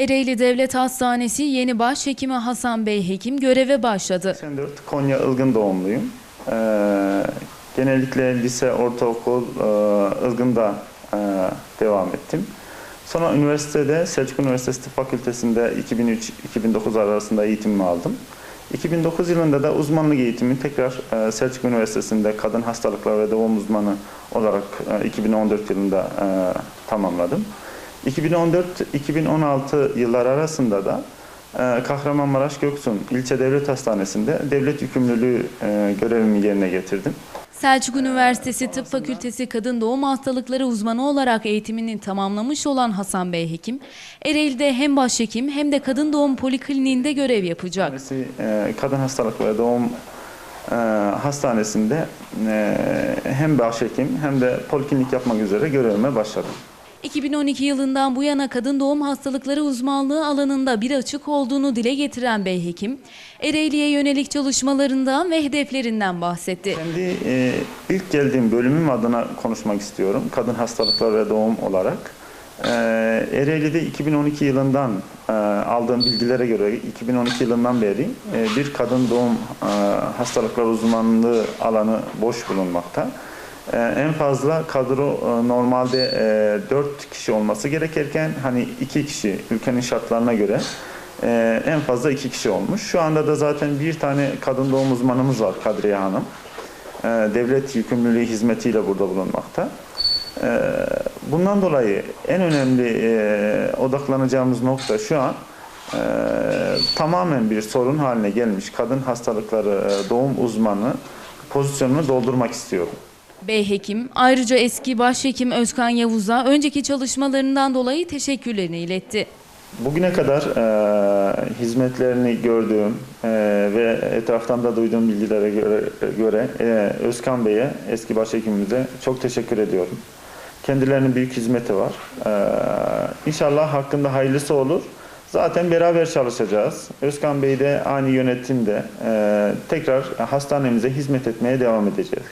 Ereğli Devlet Hastanesi yeni başhekimi Hasan Bey Hekim göreve başladı. 84 Konya Ilgın doğumluyum. Ee, genellikle lise, ortaokul e, Ilgın'da e, devam ettim. Sonra üniversitede Selçuk Üniversitesi Tıp Fakültesi'nde 2003-2009 arasında eğitimimi aldım. 2009 yılında da uzmanlık eğitimi tekrar e, Selçuk Üniversitesi'nde kadın hastalıkları ve doğum uzmanı olarak e, 2014 yılında e, tamamladım. 2014-2016 yıllar arasında da e, Kahramanmaraş Göksun İlçe Devlet Hastanesi'nde devlet yükümlülüğü e, görevimi yerine getirdim. Selçuk Üniversitesi Tıp Fakültesi Kadın Doğum Hastalıkları uzmanı olarak eğitimini tamamlamış olan Hasan Bey Hekim, Ereğli'de hem başhekim hem de kadın doğum polikliniğinde görev yapacak. E, kadın hastalıkları doğum hastanesinde hem başhekim hem de poliklinik yapmak üzere görevime başladım. 2012 yılından bu yana kadın doğum hastalıkları uzmanlığı alanında bir açık olduğunu dile getiren Bey Hekim, Ereğli'ye yönelik çalışmalarından ve hedeflerinden bahsetti. Kendi e, ilk geldiğim bölümüm adına konuşmak istiyorum. Kadın hastalıkları ve doğum olarak. E, Ereğli'de 2012 yılından e, aldığım bilgilere göre 2012 yılından beri e, bir kadın doğum e, hastalıkları uzmanlığı alanı boş bulunmakta. E, en fazla kadro e, normalde e, 4 kişi olması gerekirken hani 2 kişi ülkenin şartlarına göre e, en fazla 2 kişi olmuş. Şu anda da zaten bir tane kadın doğum uzmanımız var Kadriye Hanım. E, devlet yükümlülüğü hizmetiyle burada bulunmakta. Bundan dolayı en önemli odaklanacağımız nokta şu an tamamen bir sorun haline gelmiş kadın hastalıkları doğum uzmanı pozisyonunu doldurmak istiyorum. Bey Hekim ayrıca eski başhekim Özkan Yavuz'a önceki çalışmalarından dolayı teşekkürlerini iletti. Bugüne kadar e, hizmetlerini gördüğüm e, ve etraftan duyduğum bilgilere göre, göre e, Özkan Bey'e, eski başhekimimize çok teşekkür ediyorum. Kendilerinin büyük hizmeti var. E, inşallah hakkında hayırlısı olur. Zaten beraber çalışacağız. Özkan Bey de aynı yönetimde e, tekrar hastanemize hizmet etmeye devam edeceğiz.